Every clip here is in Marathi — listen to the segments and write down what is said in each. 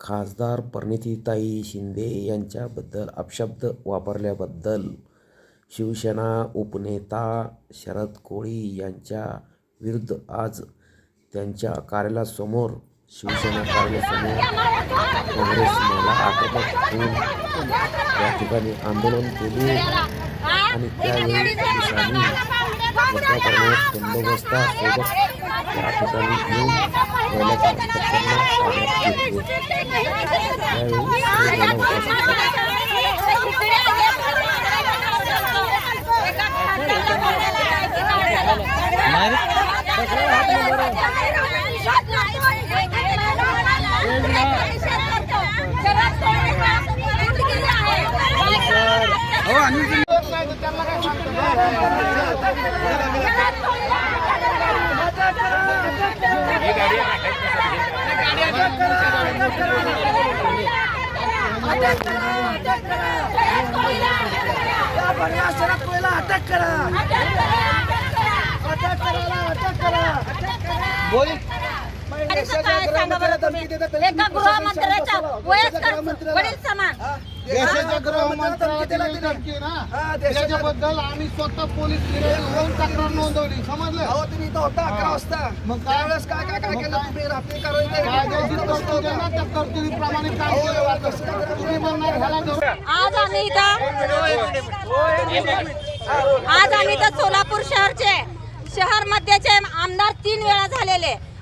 खासदार परिणितीताई शिंदे यांच्याबद्दल अपशब्द वापरल्याबद्दल शिवसेना उपनेता शरद कोळी यांच्या विरुद्ध आज त्यांच्या कार्यालयासमोर शिवसेना कार्यालयासमोर काँग्रेस महिला आटोपात होऊन या ठिकाणी आंदोलन केले. आणि त्यावेळी पूजा कर रहे हैं बंदोबस्ता होगा यहाँ पे सभी टीम महिला कार्यकर्ता है अनिल उपस्थित होत्या. अटक करा अटक करायला अटक करा बोल एका गृहमंत्र्याच्या वयस्कर वडील समान. देशाच्या गृहमंत्र्याला धमकी ना? त्याच्याबद्दल आम्ही स्वतः पोलीस होऊन तक्रार नोंदवली. समजलं? अहो तुम्ही इथं होता अकरा वाजता. मग काय? त्यावेळेस काय काय काय केलं तुम्ही? रात्री आज आम्ही इथं आज आम्ही इथं सोलापूर शहरचे शहर मध्येचे आमदार तीन वेळा झालेले.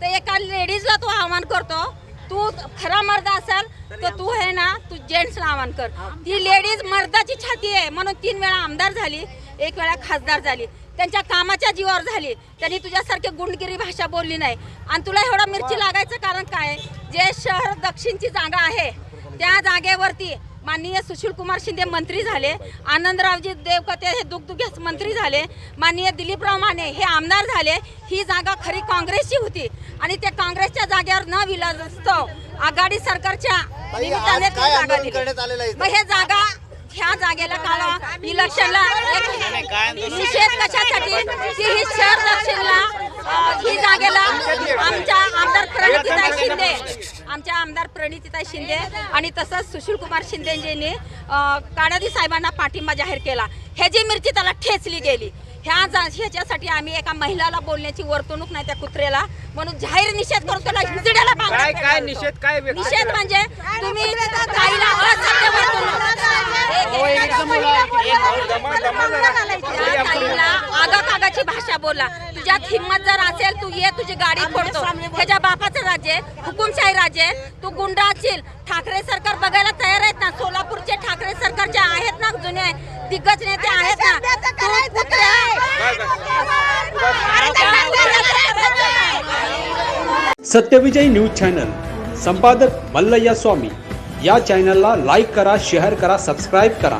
तर एका लेडीजला तू आव्हान करतो. तू खरा मर्द असेल तर तू आहे ना तू जेंट्सला आव्हान कर. ती लेडीज मर्दाची छाती आहे म्हणून तीन वेळा आमदार झाली एक वेळा खासदार झाली. त्यांच्या कामाच्या जीवावर झाली. त्यांनी तुझ्यासारखी गुंडगिरी भाषा बोलली नाही. आणि तुला एवढं मिरची लागायचं कारण काय? जे शहर दक्षिणची जागा आहे त्या जागेवरती माननीय सुशील कुमार शिंदे मंत्री झाले आनंदरावजी देवकते हे दुगदुगेच मंत्री झाले माननीय दिलीपराव माने हे आमदार झाले ही जागा खरी काँग्रेसची होती. आणि त्या काँग्रेसच्या जागेवर न विलासतो आघाडी सरकारच्या निमित्ताने जागा दिली. मग हे जागा ह्या जागेला काल इलेक्शनला निषेध कशासाठी? की ही शहर दक्षिणला ही जागेला आमच्या आमदार प्रणितीताई शिंदे आमच्या आमदार प्रणितीताई शिंदे आणि तसंच सुशील कुमार शिंदेजींनी काणादी साहेबांना पाठिंबा जाहीर केला. ह्याची मिरची त्याला ठेचली गेली ह्या जा ह्याच्यासाठी आम्ही एका महिलाला बोलण्याची वर्तणूक नाही त्या कुत्र्याला. म्हणून जाहीर निषेध करून त्याला हिंजड्याला काय काय. निषेध काय निषेध? म्हणजे तुम्ही असभ्य वर्तणूक. आगा कागाची भाषा बोला. तुझ्यात हिंमत जर असेल तू ये तुझी गाडी फोडतो. ह्याच्या बापाचं राज्य आहे, हुकुमशाही राज्य आहे. तू गुंडा असेल ठाकरे सरकार बघायला तयार आहेत ना? सोलापूरचे ठाकरे सरकारचे आहेत ना जुने दिग्गज नेते आहेत ना तू कुत्र्या सत्यविजय न्यूज चॅनल संपादक मल्लय्या स्वामी. या चॅनलला लाईक करा शेअर करा सबस्क्राईब करा.